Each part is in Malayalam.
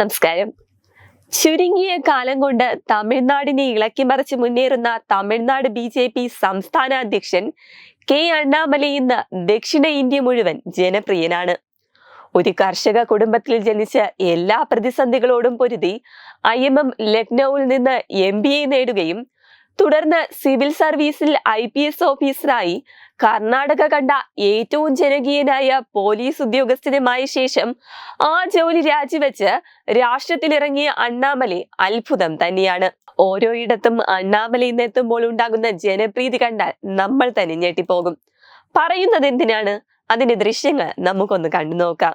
നമസ്കാരം. ചുരുങ്ങിയ കാലം കൊണ്ട് തമിഴ്നാടിനെ ഇളക്കിമറിച്ച് മുന്നേറുന്ന തമിഴ്നാട് ബി ജെ പി സംസ്ഥാന അധ്യക്ഷൻ കെ അണ്ണാമലൈ ഇന്ന് ദക്ഷിണ ഇന്ത്യ മുഴുവൻ ജനപ്രിയനാണ്. ഒരു കർഷക കുടുംബത്തിൽ ജനിച്ച എല്ലാ പ്രതിസന്ധികളോടും പൊരുതി ഐ എം എം ലക്നൌവിൽ നിന്ന് എം ബി എ നേടുകയും തുടർന്ന് സിവിൽ സർവീസിൽ ഐ പി എസ് ഓഫീസറായി കർണാടക കണ്ട ഏറ്റവും ജനകീയനായ പോലീസ് ഉദ്യോഗസ്ഥനുമായ ശേഷം ആ ജോലി രാജിവെച്ച് രാഷ്ട്രത്തിലിറങ്ങിയ അണ്ണാമലൈ അത്ഭുതം തന്നെയാണ്. ഓരോയിടത്തും അണ്ണാമലൈ എന്നെത്തുമ്പോൾ ഉണ്ടാകുന്ന ജനപ്രീതി കണ്ടാൽ നമ്മൾ തന്നെ ഞെട്ടിപ്പോകും. പറയുന്നത് എന്തിനാണ്? അതിന്റെ ദൃശ്യങ്ങൾ നമുക്കൊന്ന് കണ്ടു നോക്കാം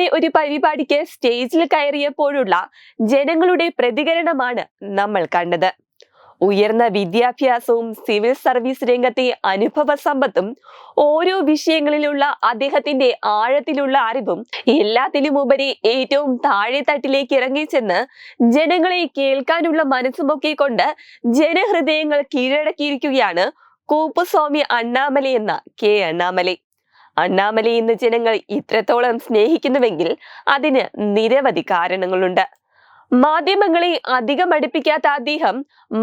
അണ്ണാമലൈ ഒരു പരിപാടിക്ക് സ്റ്റേജിൽ കയറിയപ്പോഴുള്ള ജനങ്ങളുടെ പ്രതികരണമാണ് നമ്മൾ കണ്ടത്. ഉയർന്ന വിദ്യാഭ്യാസവും സിവിൽ സർവീസ് രംഗത്തെ അനുഭവ സമ്പത്തും ഓരോ വിഷയങ്ങളിലുള്ള അദ്ദേഹത്തിന്റെ ആഴത്തിലുള്ള അറിവും എല്ലാത്തിലും ഉപരി ഏറ്റവും താഴെത്തട്ടിലേക്ക് ഇറങ്ങിച്ചെന്ന് ജനങ്ങളെ കേൾക്കാനുള്ള മനസ്സുമൊക്കെ കൊണ്ട് ജനഹൃദയങ്ങൾ കീഴടക്കിയിരിക്കുകയാണ് കൂപ്പുസ്വാമി അണ്ണാമലി എന്ന കെ അണ്ണാമലൈ. അണ്ണാമലൈ ഇന്ന് ജനങ്ങൾ ഇത്രത്തോളം സ്നേഹിക്കുന്നുവെങ്കിൽ അതിന് നിരവധി കാരണങ്ങളുണ്ട്. മാധ്യമങ്ങളെ അധികം അടുപ്പിക്കാത്ത അദ്ദേഹം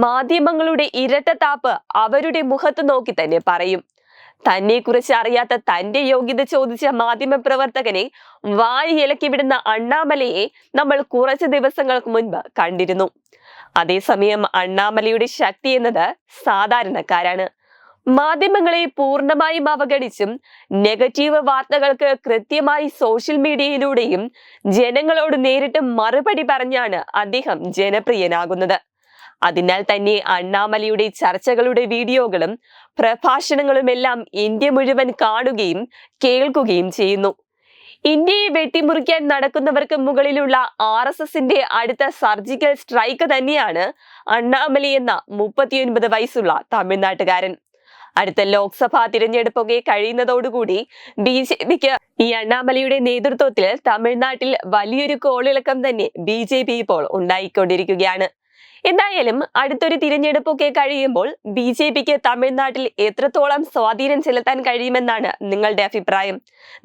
മാധ്യമങ്ങളുടെ ഇരട്ടത്താപ്പ് അവരുടെ മുഖത്ത് നോക്കി തന്നെ പറയും. തന്നെ കുറിച്ച് അറിയാത്ത തന്റെ യോഗ്യത ചോദിച്ച മാധ്യമ പ്രവർത്തകനെ വായി ഇലക്കി വിടുന്ന അണ്ണാമലയെ നമ്മൾ കുറച്ച് ദിവസങ്ങൾക്ക് മുൻപ് കണ്ടിരുന്നു. അതേസമയം അണ്ണാമലയുടെ ശക്തി എന്നത് സാധാരണക്കാരാണ്. മാധ്യമങ്ങളെ പൂർണമായും അവഗണിച്ചും നെഗറ്റീവ് വാർത്തകൾക്ക് കൃത്യമായി സോഷ്യൽ മീഡിയയിലൂടെയും ജനങ്ങളോട് നേരിട്ട് മറുപടി പറഞ്ഞാണ് അദ്ദേഹം ജനപ്രിയനാകുന്നത്. അതിനാൽ തന്നെ അണ്ണാമലയുടെ ചർച്ചകളുടെ വീഡിയോകളും പ്രഭാഷണങ്ങളുമെല്ലാം ഇന്ത്യ മുഴുവൻ കാണുകയും കേൾക്കുകയും ചെയ്യുന്നു. ഇന്ത്യയെ വെട്ടിമുറിക്കാൻ നടക്കുന്നവർക്ക് മുകളിലുള്ള ആർ എസ് എസിന്റെ അടുത്ത സർജിക്കൽ സ്ട്രൈക്ക് തന്നെയാണ് അണ്ണാമലി എന്ന മുപ്പത്തിയൊൻപത് വയസ്സുള്ള തമിഴ്നാട്ടുകാരൻ. അടുത്ത ലോക്സഭാ തിരഞ്ഞെടുപ്പൊക്കെ കഴിയുന്നതോടുകൂടി ബി ജെ പിക്ക് ഈ അണ്ണാമലയുടെ നേതൃത്വത്തിൽ തമിഴ്നാട്ടിൽ വലിയൊരു കോളിളക്കം തന്നെ ബി ജെ പി ഇപ്പോൾ ഉണ്ടായിക്കൊണ്ടിരിക്കുകയാണ്. എന്തായാലും അടുത്തൊരു തിരഞ്ഞെടുപ്പൊക്കെ കഴിയുമ്പോൾ ബി ജെ പിക്ക് തമിഴ്നാട്ടിൽ എത്രത്തോളം സ്വാധീനം ചെലുത്താൻ കഴിയുമെന്നാണ് നിങ്ങളുടെ അഭിപ്രായം.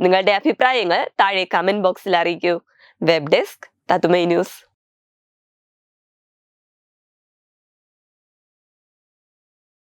നിങ്ങളുടെ അഭിപ്രായങ്ങൾ താഴെ കമന്റ് ബോക്സിൽ അറിയിക്കൂ. വെബ് ഡെസ്ക് തത്തുമൈ ന്യൂസ്